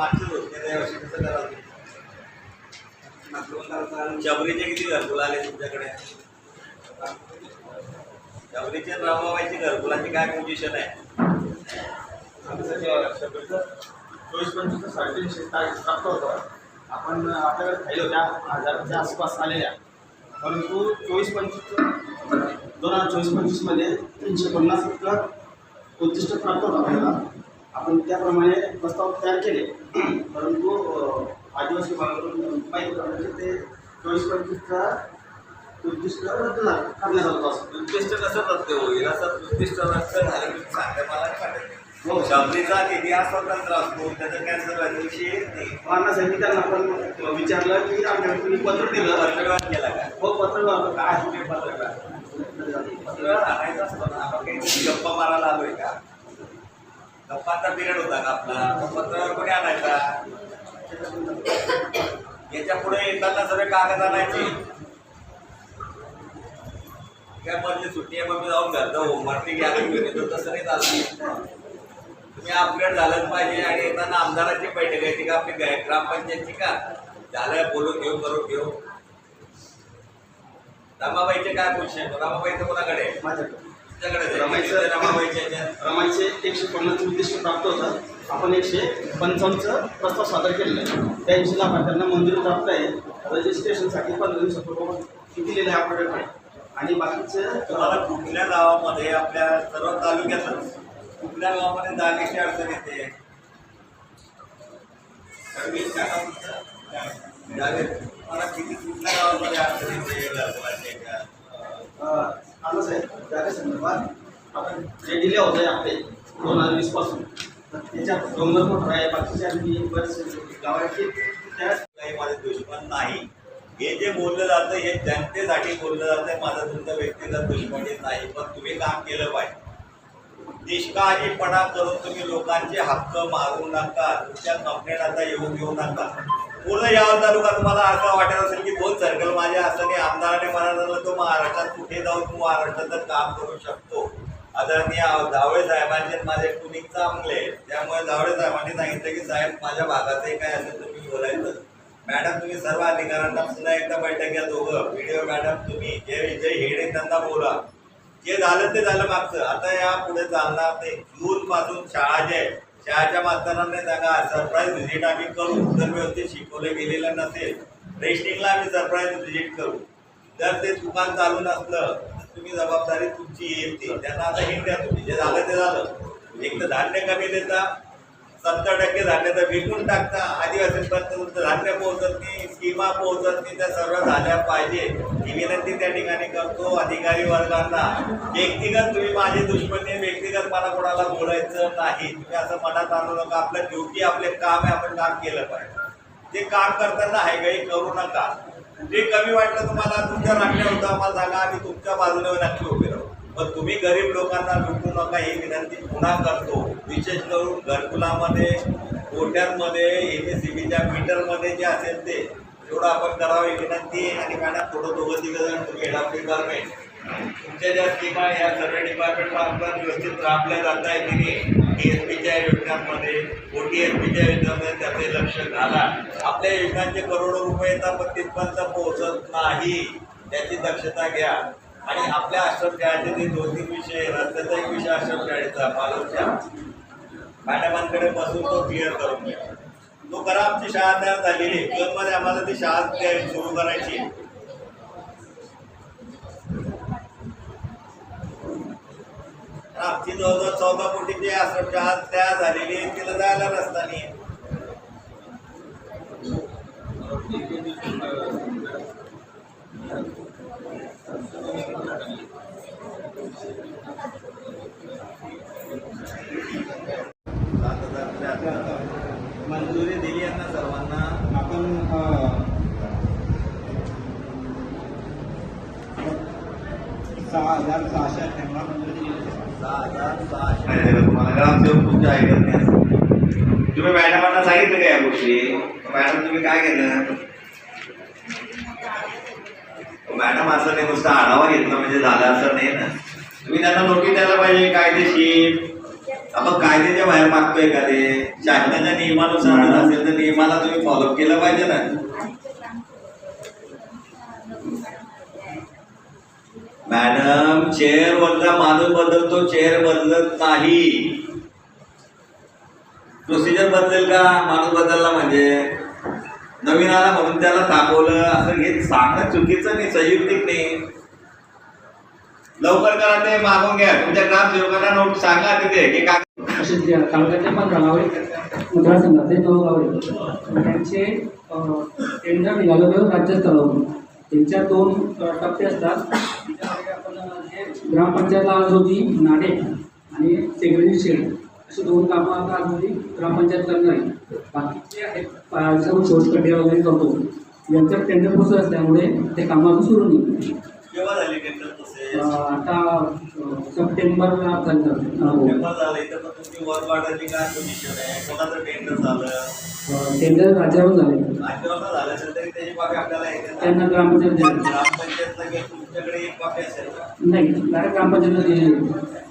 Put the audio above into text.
मागचेच होते त्या वर्षी कसं किती घरकुल आले तुमच्याकडे शबरीचे आणि रमाबाईची घरकुलाची काय पोझिशन आहे चोवीस पंचवीस साडेतीनशे तारीख प्राप्त होतं आपण आपल्याकडे खाली होत्या हजाराच्या आसपास आलेल्या परंतु चोवीस पंचवीस दोन हजार चोवीस पंचवीसमध्ये तीनशे पन्नास इतकं उद्दिष्ट प्राप्त होतं आपल्याला. आपण त्याप्रमाणे प्रस्ताव तयार केले. परंतु आदिवासी प्रमाणे ते चोवीस पंचवीसचा उद्दिष्ट रद्द करण्यात आलं असं. उद्दिष्ट कसं रद्द होईल? असं उद्दिष्ट रद्द झालं की सांगते मला वाटत हो. निधी हा स्वतंत्र असतो त्याचं कॅन्सर व्हायचा विषय येत नाही. माना साहेब त्यांना पण विचारलं की आमच्याकडे तुम्ही पत्र दिलं. पत्रव्यवहार केला का? हो पत्र काय आहे ते पत्र काय पत्रव्यवहार आणायचा असतो ना आपण काही गप्पा मारायला आलोय का? गप्पांचा पिरियड होता का आपला? मग पत्रव्यवहार कोणी आणायचा? याच्यापुढे येताना सगळे कागद आणायचे. काय मधली सुट्टी आहे मग मी जाऊन घरचं होमवर्क घ्या घेऊन येतो तसं नाही चालतं. तुम्ही अपग्रेड झालंच पाहिजे आणि येताना आमदाराची बैठक आहे ती का आपली ग्रामपंचायतची का? झालं बोलून घेऊ करून घेऊ. रामाबाईचे काय क्वेश्चन रामाबाईचं कोणाकडे? माझ्याकडे ह्याच्यात. रमाईचे एकशे पन्नास उद्दिष्ट प्राप्त होतं आपण एकशे पंचावन्नचं प्रस्ताव सादर केलेलं आहे. त्याऐंशी लाभार्थ्यांना मंजुरी प्राप्त आहे. रजिस्ट्रेशनसाठी पंधरा दिवसापूर्वी दिलेलं आहे आपल्याकडे आणि बाकीचं तुम्हाला कुठल्या गावामध्ये आपल्या सर्व तालुक्यातच कुठल्या गावामध्ये जागेची अडचण येते. मला किती कुठल्या गावामध्ये अडचण येते? घरकुलाची आहे. अं, संदर्भात आपण जे डिले होत आहे आपले दोन हजार वीसपासून. त्याच्यात डोंगर मोठं आहे बाकीचे आणखी बरेच गावाचे. त्या काही माझे दुश्मन नाही. हे जे बोललं जातं हे जनतेसाठी बोललं जातं माझं तुमचं व्यक्तिगत दुश्मनी नाही. पण तुम्ही काम केलं पाहिजे. निष्काळजीपणा करून तुम्ही लोकांचे हक्क मारू नका. तुमच्या कंप्लेंट आता येऊ घेऊ नका. पूर्ण यावर तालुका तुम्हाला असं वाटत असेल की दोन सर्कल माझे असं आमदाराने मला झालं तो महाराष्ट्रात कुठे जाऊन तू महाराष्ट्राचं काम करू शकतो. आदरणीय जावळे साहेबांचे माझे कुणी चांगले त्यामुळे जावळे साहेबांनी सांगितलं की साहेब माझ्या भागातही काय असेल तुम्ही बोलायचं. मॅडम तुम्ही सर्व अधिकाऱ्यांना पुन्हा एकदा बैठक घ्या दोघं. व्हिडिओ मॅडम तुम्ही जे जे हेड आहे त्यांना बोला जे झालं ते झालं मागचं. आता या पुढे चालणार ते जूनपासून शाळा जे आहे शाळेच्या मास्तरांनी सांगा सरप्राईज व्हिजिट आम्ही करू. जर व्यवस्थित शिकवलं गेलेलं नसेल रेस्टिंगला आम्ही सरप्राईज व्हिजिट करू. जर ते दुकान चालू नसलं तर तुम्ही जबाबदारी तुमची येईल ती. त्यांना आता हिंट द्या तुम्ही. जे झालं ते झालं. एक तर धान्य कमी देता सत्तर टक्के धान्य तर विकून टाकता. आदिवासीपर्यंत तुमचं धान्य पोहोचत नाही स्कीमा पोहोचत नाही त्या सर्व झाल्या पाहिजे. ही विनंती त्या ठिकाणी करतो अधिकारी वर्गांना. व्यक्तिगत तुम्ही माझे दुश्मनी व्यक्तिगत मला कोणाला बोलायचं नाही. तुम्ही असं मनात आणू नका. आपलं ड्युटी आपले काम आहे आपण काम केलं पाहिजे. ते काम करताना हायगाई करू नका. जे कमी वाटलं तुम्हाला तुमच्या राखण्या होतं. आम्हाला सांगा आम्ही तुमच्या बाजूने नक्की उभे राहू. पण तुम्ही गरीब लोकांना लुटू नका ही विनंती पुन्हा करतो. विशेष करून घरकुलामध्ये गोठ्यांमध्ये एम एस सी बीच्या मीटरमध्ये जे असेल ते तेवढं आपण करावं विनंती आहे. आणि मॅडम थोडं दोघं तिघं जण तुम्ही हेड ऑफ डिपार्टमेंट तुमच्या ज्या स्कीमा आहे, या सर्व डिपार्टमेंट मार्फत व्यवस्थित राबल्या जात आहे की नाही. टी एस पीच्या योजनांमध्ये ओ टी एस पीच्या योजनांमध्ये त्याचे लक्ष घाला. आपल्या योजनांचे करोडो रुपये येतात पण तिथपर्यंत पोहोचत नाही त्याची दक्षता घ्या. आणि आपल्या आश्रमशाळेचे जे दोन तीन विषय रस्त्याचा एक विषय आश्रमशाळेचा पालकच्या मॅडमांकडे बसून तो क्लिअर करून घ्या. तो करा आमची शाळा तयार झालेली आहे. जूनमध्ये आम्हाला ती शाळा तयारी सुरू करायची आहे. आमची जवळजवळ चौदा कोटीची आश्रमशाळा तयार झालेली आहे. तिला जायला रस्ता नाही आहे. सात हजार त्र्याहत्तर. मंजुरी दिली यांना सर्वांना आपण अं, सहा हजार सहाशे सहा हजार सहाशे तुम्हाला ग्रामसेवक तुमच्या ऐकत नाही तुम्ही मॅडमांना सांगितलं का या गोष्टी मॅडम तुम्ही काय केलं मॅडम असं नाही नुसतं आढावा घेतला म्हणजे झालं असं नाही ना तुम्ही त्यांना नोटीस द्यायला पाहिजे कायदेशीर आपण कायद्याच्या बाहेर मागतोय का ते शासनाच्या नियमानुसार असेल तर नियमाला तुम्ही फॉलोअप केलं पाहिजे ना मॅडम चेअर वरचा माणूस बदलतो चेअर बदलत नाही. प्रोसिजर बदलेल का? माणूस बदलला म्हणजे? नवीन आला म्हणून त्याला थांबवलं. असं हे सांगणं चुकीचं नाही संयुक्तिक नाही. लवकर करा ते मागून घ्या. तुमच्या ग्रामसेवकांना नोट सांगा तिथे. की काय तसेच पंधरा मतदारसंघातले नऊ त्यांचे टेंडर निघालेलं राज्यस्तरावरून. त्यांच्या दोन टप्पे असतात. ग्रामपंचायतला आज होती नाडे आणि सेग्रेटरी शेड. अशी दोन कामं आता आज होती ग्रामपंचायत करणार आहे. बाकीचे आहेत सर्व शोधखड्डे वगैरे करतो. यांचं टेंडर प्रोसेस असल्यामुळे ते कामं अजून सुरू नाही. केव्हा झाली टेंडर अ, प्रोसेस आता झालं. हो. पेपर झालं इथं पण तुमची वर वाढायची काय पोझिशन आहे? कोणाचं टेंडर झालं? टेंडर झाले. राज्यावर झालं असेल तरी त्याची आपल्याला. त्यांना ग्रामपंचायत. ग्रामपंचायतला तुमच्याकडे एक कॉपी असेल नाही डायरेक्ट ग्रामपंचायतला दिलेली